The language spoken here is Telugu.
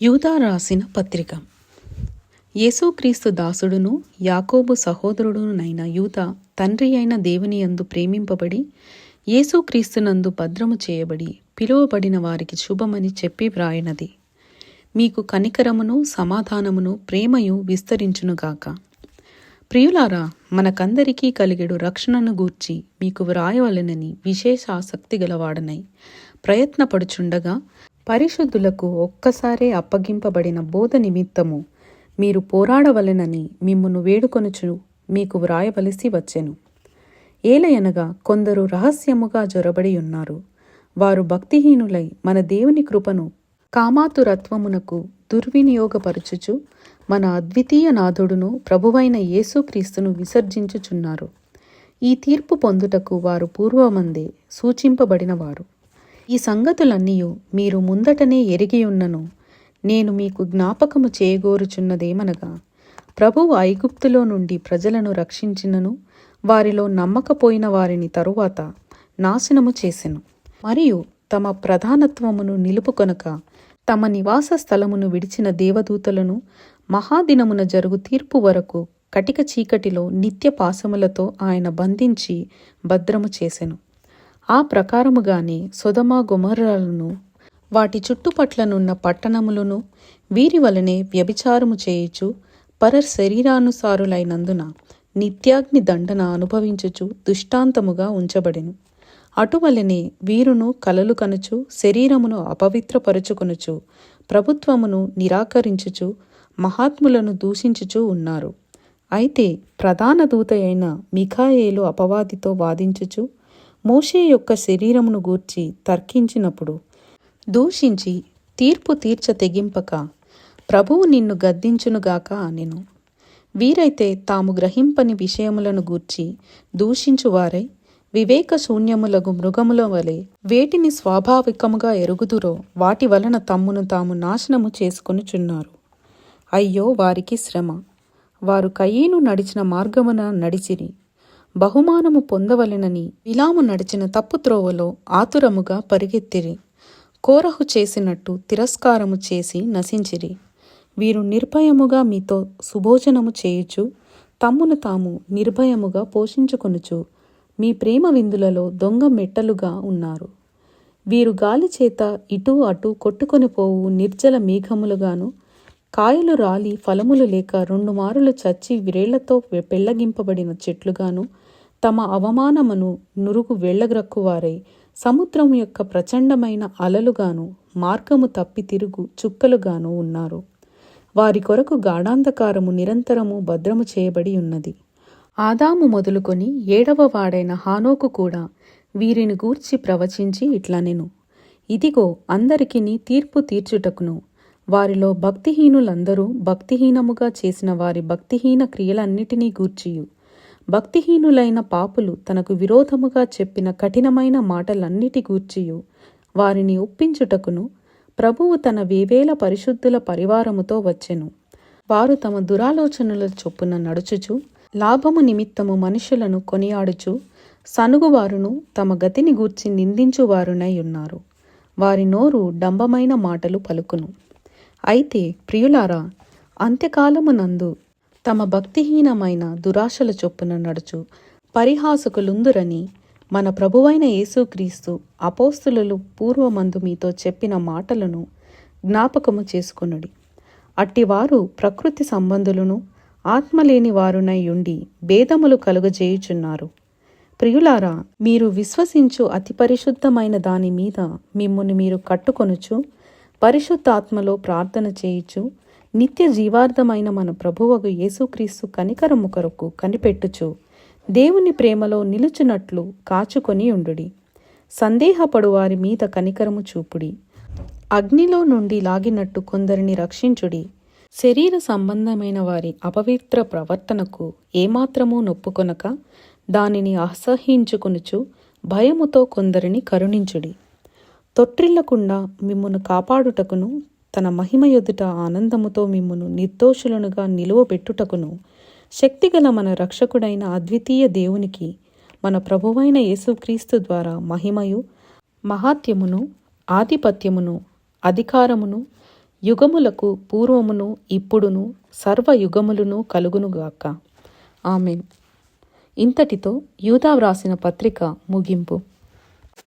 యూదా రాసిన పత్రిక. యేసుక్రీస్తు దాసుడును యాకోబు సహోదరుడునైన యూత తండ్రి అయిన దేవుని యందు ప్రేమింపబడి యేసుక్రీస్తునందు భద్రము చేయబడి పిలువబడిన వారికి శుభమని చెప్పి వ్రాయినది. మీకు కనికరమును సమాధానమును ప్రేమయు విస్తరించునుగాక ప్రియులారా మనకందరికీ కలిగెడు రక్షణను గూర్చి మీకు వ్రాయవలెనని విశేష ఆసక్తి గలవాడనై ప్రయత్నపడుచుండగా పరిశుద్ధులకు ఒక్కసారే అప్పగింపబడిన బోధ నిమిత్తము మీరు పోరాడవలెనని మిమ్మును వేడుకొనుచు మీకు వ్రాయవలసి వచ్చెను. ఏలయనగా కొందరు రహస్యముగా జొరబడి ఉన్నారు. వారు భక్తిహీనులై మన దేవుని కృపను కామాతురత్వమునకు దుర్వినియోగపరచుచు మన అద్వితీయ నాథుడును ప్రభువైన యేసుక్రీస్తును విసర్జించుచున్నారు. ఈ తీర్పు పొందుటకు వారు పూర్వమందే సూచింపబడినవారు. ఈ సంగతులన్నీ మీరు ముందటనే ఎరిగియున్నను నేను మీకు జ్ఞాపకము చేయగోరుచున్నదేమనగా ప్రభువు ఐగుప్తులో నుండి ప్రజలను రక్షించినను వారిలో నమ్మకపోయిన వారిని తరువాత నాశనము చేసెను. మరియు తమ ప్రధానత్వమును నిలుపుకొనక తమ నివాస స్థలమును విడిచిన దేవదూతలను మహాదినమున జరుగు తీర్పు వరకు కటిక చీకటిలో నిత్య పాశములతో ఆయన బంధించి భద్రము చేసెను. ఆ ప్రకారముగానే సొదమ గుమర్రాలను వాటి చుట్టుపట్లనున్న పట్టణములను వీరి వలనే వ్యభిచారము చేయుచు పర శరీరానుసారులైనందున నిత్యాగ్ని దండన అనుభవించుచు దుష్టాంతముగా ఉంచబడెను. అటువలనే వీరును కలలు కనుచు శరీరమును అపవిత్రపరుచుకొనుచు ప్రభుత్వమును నిరాకరించుచు మహాత్ములను దూషించుచూ ఉన్నారు. అయితే ప్రధాన దూత అయిన మిఖాయేలు అపవాదితో వాదించుచు మోషే యొక్క శరీరమును గూర్చి తర్కించినప్పుడు దూషించి తీర్పు తీర్చ తెగింపక ప్రభువు నిన్ను గద్దించునుగాక అనెను. వీరైతే తాము గ్రహింపని విషయములను గూర్చి దూషించువారై వివేక శూన్యములగు మృగముల వలె వేటిని స్వాభావికముగా ఎరుగుదురో వాటి వలన తమ్మును తాము నాశనము చేసుకొనుచున్నారు. అయ్యో వారికి శ్రమ! వారు కయ్యను నడిచిన మార్గమున నడిచిరి. బహుమానము పొందవలెనని విలాము నడిచిన తప్పు త్రోవలో ఆతురముగా పరిగెత్తిరి. కోరహు చేసినట్టు తిరస్కారము చేసి నశించిరి. వీరు నిర్భయముగా మీతో సుభోజనము చేయుచు తమ్మును తాము నిర్భయముగా పోషించుకొనుచు మీ ప్రేమ విందులలో దొంగ మెట్టలుగా ఉన్నారు. వీరు గాలి చేత ఇటు అటు కొట్టుకొని పోవు నిర్జల మేఘములుగాను కాయలు రాలి ఫలములు లేక రెండు మారులు చచ్చి విరేళ్ళతో పెళ్ళగింపబడిన చెట్లుగాను తమ అవమానమును నురుగు వెళ్ళగ్రక్కువారై సముద్రము యొక్క ప్రచండమైన అలలుగాను మార్గము తప్పి తిరుగు చుక్కలుగాను ఉన్నారు. వారి కొరకు గాఢాంధకారము నిరంతరము భద్రము చేయబడి ఉన్నది. ఆదాము మొదలుకొని ఏడవ వాడైన హానోకు కూడా వీరిని గూర్చి ప్రవచించి ఇట్లనెను ఇదిగో అందరికిని తీర్పు తీర్చుటకును. వారిలో భక్తిహీనులందరూ భక్తిహీనముగా చేసిన వారి భక్తిహీన క్రియలన్నిటినీ గూర్చియు. భక్తిహీనులైన పాపులు తనకు విరోధముగా చెప్పిన కఠినమైన మాటలన్నిటి గూర్చియు. వారిని ఒప్పించుటకును ప్రభువు తన వేవేల పరిశుద్ధుల పరివారముతో వచ్చెను. వారు తమ దురాలోచనల చొప్పున నడుచుచు లాభము నిమిత్తము మనుషులను కొనియాడుచు సనుగువారును తమ గతిని గూర్చి నిందించువారునై ఉన్నారు వారి నోరు డంబమైన మాటలు పలుకును. అయితే ప్రియులారా అంత్యకాలమునందు తమ భక్తిహీనమైన దురాశల చొప్పున నడుచు. పరిహాసకులుందురని మన ప్రభువైన యేసుక్రీస్తు అపోస్తులు పూర్వమందు మీతో చెప్పిన మాటలను జ్ఞాపకము చేసుకొనుడి. అట్టివారు ప్రకృతి సంబంధులను ఆత్మలేని వారునై ఉండి భేదములు కలుగజేయుచున్నారు. ప్రియులారా మీరు విశ్వసించు అతి పరిశుద్ధమైన దాని మీద మిమ్మును మీరు కట్టుకొనుచు పరిశుద్ధాత్మలో ప్రార్థన చేయుచు నిత్య జీవార్థమైన మన ప్రభువగు యేసుక్రీస్తు కనికరము కొరకు కనిపెట్టుచు దేవుని ప్రేమలో నిలుచునట్లు కాచుకొని ఉండుడి. సందేహపడు వారి మీద కనికరము చూపుడి. అగ్నిలో నుండి లాగినట్టు కొందరిని రక్షించుడి. శరీర సంబంధమైన వారి అపవిత్ర ప్రవర్తనకు ఏమాత్రమూ నొప్పుకొనక దానిని అసహించుకొనుచు భయముతో కొందరిని కరుణించుడి. తొట్టిల్లకుండా మిమ్మును కాపాడుటకును తన మహిమ ఎదుట ఆనందముతో మిమ్మును నిర్దోషులనుగా నిలువబెట్టుటకును శక్తిగల మన రక్షకుడైన అద్వితీయ దేవునికి మన ప్రభువైన యేసుక్రీస్తు ద్వారా మహిమయు మహాత్యమును ఆధిపత్యమును అధికారమును యుగములకు పూర్వమును ఇప్పుడును సర్వయుగములను కలుగునుగాక. ఆమెన్. ఇంతటితో యూదా వ్రాసిన పత్రిక ముగింపు.